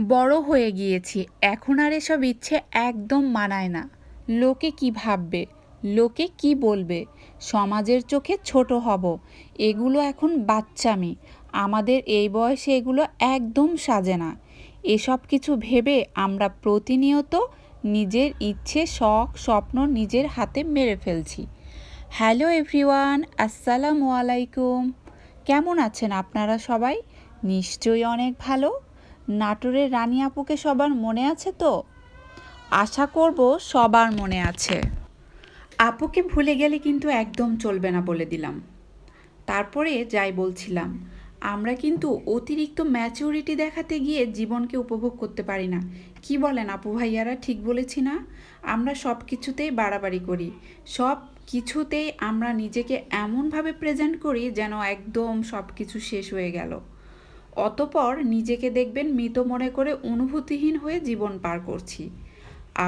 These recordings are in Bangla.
বড় হয়ে গিয়েছি। এখন আর এসব ইচ্ছে একদম মানায় না। লোকে কি ভাববে? লোকে কি বলবে? সমাজের চোখে ছোট হব। এগুলো এখন বাচ্চামি। আমাদের এই বয়সে এগুলো একদম সাজে না। এসব কিছু ভেবে আমরা প্রতিনিয়ত নিজের ইচ্ছে, শখ, স্বপ্ন নিজের হাতে মেরে ফেলছি। হ্যালো এভরিওয়ান, আসসালামু আলাইকুম। কেমন আছেন আপনারা সবাই? নিশ্চয়ই অনেক ভালো। নাটোরের রানী আপুকে সবার মনে আছে তো? আশা করব সবার মনে আছে। আপুকে ভুলে গেলে কিন্তু একদম চলবে না বলে দিলাম। তারপরে যাই বলছিলাম, আমরা কিন্তু অতিরিক্ত ম্যাচিউরিটি দেখাতে গিয়ে জীবনকে উপভোগ করতে পারি না। কি বলেন আপু ভাইয়ারা, ঠিক বলেছি না? আমরা সব কিছুতেই বাড়াবাড়ি করি। সব কিছুতেই আমরা নিজেকে এমনভাবে প্রেজেন্ট করি যেন একদম সব কিছু শেষ হয়ে গেল। অতপর নিজেকে দেখবেন মৃত মনে করে অনুভূতিহীন হয়ে জীবন পার করছি।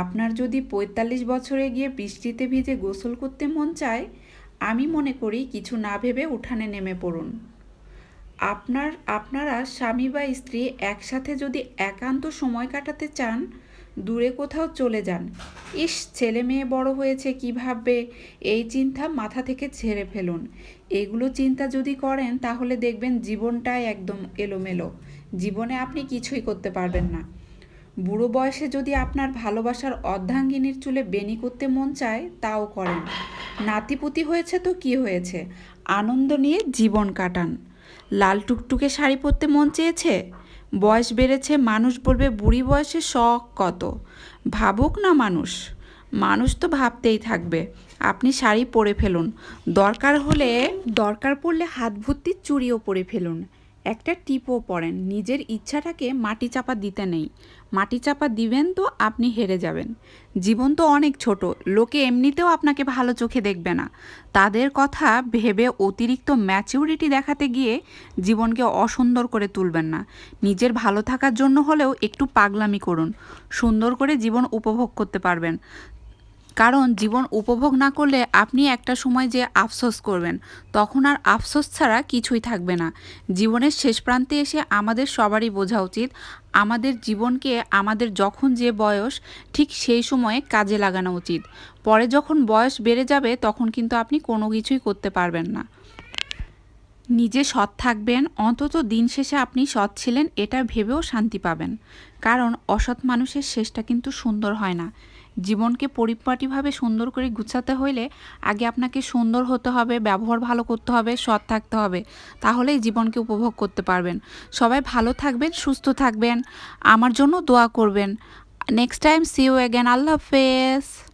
আপনার যদি পঁয়তাল্লিশ বছরে গিয়ে বৃষ্টিতে ভিজে গোসল করতে মন চায়, আমি মনে করি কিছু না ভেবে উঠানে নেমে পড়ুন। আপনার, আপনারা স্বামী বা স্ত্রী একসাথে যদি একান্ত সময় কাটাতে চান দূরে কোথাও চলে যান। ইস, ছেলে মেয়ে বড় হয়েছে, কী ভাববে? এই চিন্তা মাথা থেকে ছেড়ে ফেলুন। এগুলো চিন্তা যদি করেন, তাহলে দেখবেন জীবনটাই একদম এলোমেলো। জীবনে আপনি কিছুই করতে পারবেন না। বুড়ো বয়সে যদি আপনার ভালোবাসার অর্ধাঙ্গিনীর চুলে বেনি করতে মন চায়, তাও করেন। নাতিপুতি হয়েছে তো কি হয়েছে? আনন্দ নিয়ে জীবন কাটান। লাল টুকটুকে শাড়ি পরতে মন চেয়েছে? বয়স বেড়েছে, মানুষ বলবে, বুড়ি বয়সে শখ কত? ভাবুক না মানুষ। মানুষ তো ভাবতেই থাকবে। আপনি শাড়ি পরে ফেলুন। দরকার হলে, দরকার পড়লে হাত ভর্তি চুড়িও পরে ফেলুন। একটা টিপও পড়েন, নিজের ইচ্ছাটাকে মাটি চাপা দিতে নেই। মাটি চাপা দিবেন তো আপনি হেরে যাবেন। জীবন তো অনেক ছোট, লোকে এমনিতেও আপনাকে ভালো চোখে দেখবে না। তাদের কথা ভেবে অতিরিক্ত ম্যাচিউরিটি দেখাতে গিয়ে জীবনকে অসুন্দর করে তুলবেন না। নিজের ভালো থাকার জন্য হলেও একটু পাগলামি করুন। সুন্দর করে জীবন উপভোগ করতে পারবেন। কারণ জীবন উপভোগ না করলে আপনি একটা সময় যে আফসোস করবেন, তখন আর আফসোস ছাড়া কিছুই থাকবে না। জীবনের শেষ প্রান্তে এসে আমাদের সবারই বোঝা উচিত, আমাদের জীবনকে আমাদের যখন যে বয়স, ঠিক সেই সময়ে কাজে লাগানো উচিত। পরে যখন বয়স বেড়ে যাবে, তখন কিন্তু আপনি কোনো কিছুই করতে পারবেন না। নিজে সৎ থাকবেন, অন্তত দিন শেষে আপনি সৎ ছিলেন, এটা ভেবেও শান্তি পাবেন। কারণ অসৎ মানুষের শেষটা কিন্তু সুন্দর হয় না। জীবনকে পরিপাটিভাবে সুন্দর করে গুছাতে হইলে আগে আপনাকে সুন্দর হতে হবে, ব্যবহার ভালো করতে হবে, সৎ থাকতে হবে। তাহলেই জীবনকে উপভোগ করতে পারবেন। সবাই ভালো থাকবেন, সুস্থ থাকবেন। আমার জন্য দোয়া করবেন। Next time see you again আল্লাহ হাফেজ।